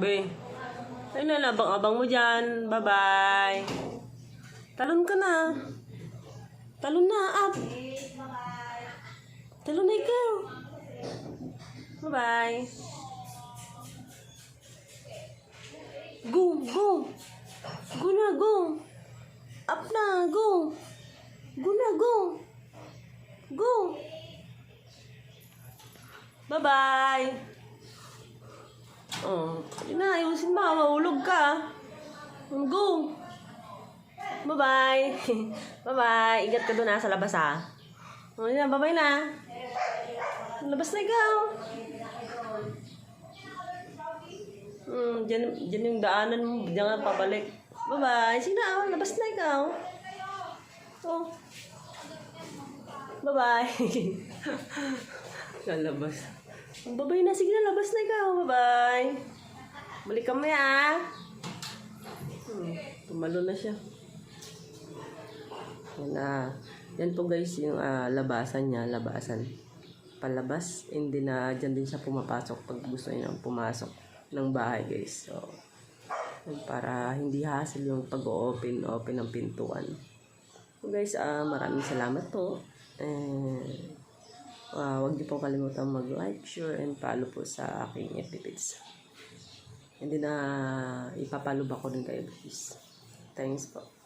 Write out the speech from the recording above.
Be. Ayun na, abang-abang mo dyan. Bye-bye. Talon ka na. Talon na, up. Talon na ikaw. Bye-bye. Go, go. Go na, go. Up na, go. Go na, go. Go. Bye-bye. Oh, yun na, ayusin mo. Mahulog ka. Go. Bye-bye. Bye-bye. Ingat ka doon ha, sa labas ha. O, yun na, bye-bye na. Labas na ikaw. Hmm, dyan, dyan yung daanan mo. Diyan ka pabalik. Bye-bye. Sige na, oh, labas na ikaw. Oh. Bye-bye. Lalabas. Bye-bye na. Sige na, labas na ikaw. Bye-bye. Balik kami ah. Hmm, tumalo na siya. Yan na. Yan po guys yung ah, labasan niya. Labasan. Palabas. Hindi na dyan din siya pumapasok pag gusto niya pumasok ng bahay guys. So, para hindi hassle yung pag-open open ng pintuan. So guys, ah maraming salamat po. And, ah huwag niyo po kalimutan mag-like, share, and follow po sa aking FB page. Hindi na ipapalo ba ko din kayo guys. Thanks po.